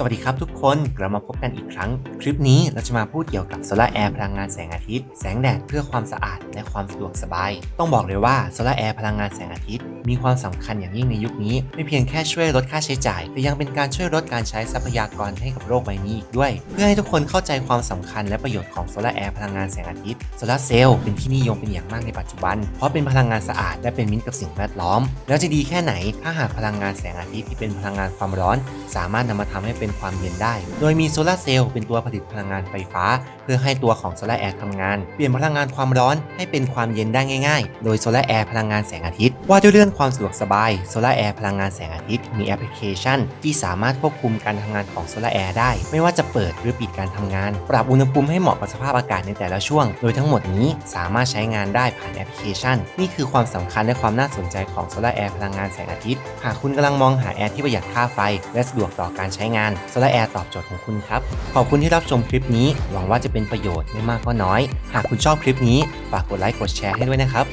สวัสดีครับทุกคนกลับมาพบกันอีกครั้ง คลิปนี้เราจะมาพูดเกี่ยวกับโซลาร์แอร์พลังงานแสงอาทิตย์ แสงแดดเพื่อความสะอาดและความสะดวกสบาย ต้องบอกเลยว่าโซลาร์แอร์พลังงานแสงอาทิตย์ มีความสำคัญอย่างยิ่งในยุคนี้ ไม่เพียงแค่ช่วยลดค่าใช้จ่าย แต่ยังเป็นการช่วยลดการใช้ทรัพยากรให้กับโลกใบนี้อีกด้วย เพื่อให้ทุกคนเข้าใจความสำคัญและประโยชน์ของโซลาร์แอร์พลังงานแสงอาทิตย์โซลาร์เซลล์เป็นที่นิยมเป็นอย่างมากในปัจจุบัน เพราะเป็นพลังงานสะอาดและเป็นมิตรกับสิ่งแวดล้อม แล้วจะดีแค่ไหนถ้าหากพลังงานแสงอาทิตย์ที่เป็นพลังงานความร้อน สามารถนำมาทำให้เป็นความเย็นได้ โดยมีโซลาร์เซลล์เป็นตัวผลิตพลังงานไฟฟ้า เพื่อให้ตัวของโซลาแอร์ทำงาน เปลี่ยนพลังงานความร้อนให้เป็นความเย็นได้ง่าย ๆ โดยโซลาแอร์พลังงานแสงอาทิตย์ ว่าด้วยเรื่องความสะดวกสบายโซลาแอร์พลังงานแสงอาทิตย์มีแอปพลิเคชัน ที่สามารถควบคุมการทำงานของโซลาแอร์ได้ ไม่ว่าจะเปิดหรือปิดการทำงาน ปรับอุณหภูมิให้เหมาะกับสภาพอากาศในแต่ละช่วง โดยทั้งหมดนี้สามารถใช้งานได้ผ่านแอปพลิเคชัน นี่คือความสำคัญและความน่าสนใจของโซลาแอร์พลังงานแสงอาทิตย์หากคุณกำลังมองหาแอร์ที่ประหยัดค่าไฟ และสะดวกต่อการใช้งานโซลาร์แอร์ตอบโจทย์ของคุณครับ ขอบคุณที่รับชมคลิปนี้ หวังว่าจะเป็นประโยชน์ไม่มากก็น้อย หากคุณชอบคลิปนี้ ฝากกดไลค์กดแชร์ให้ด้วยนะครับ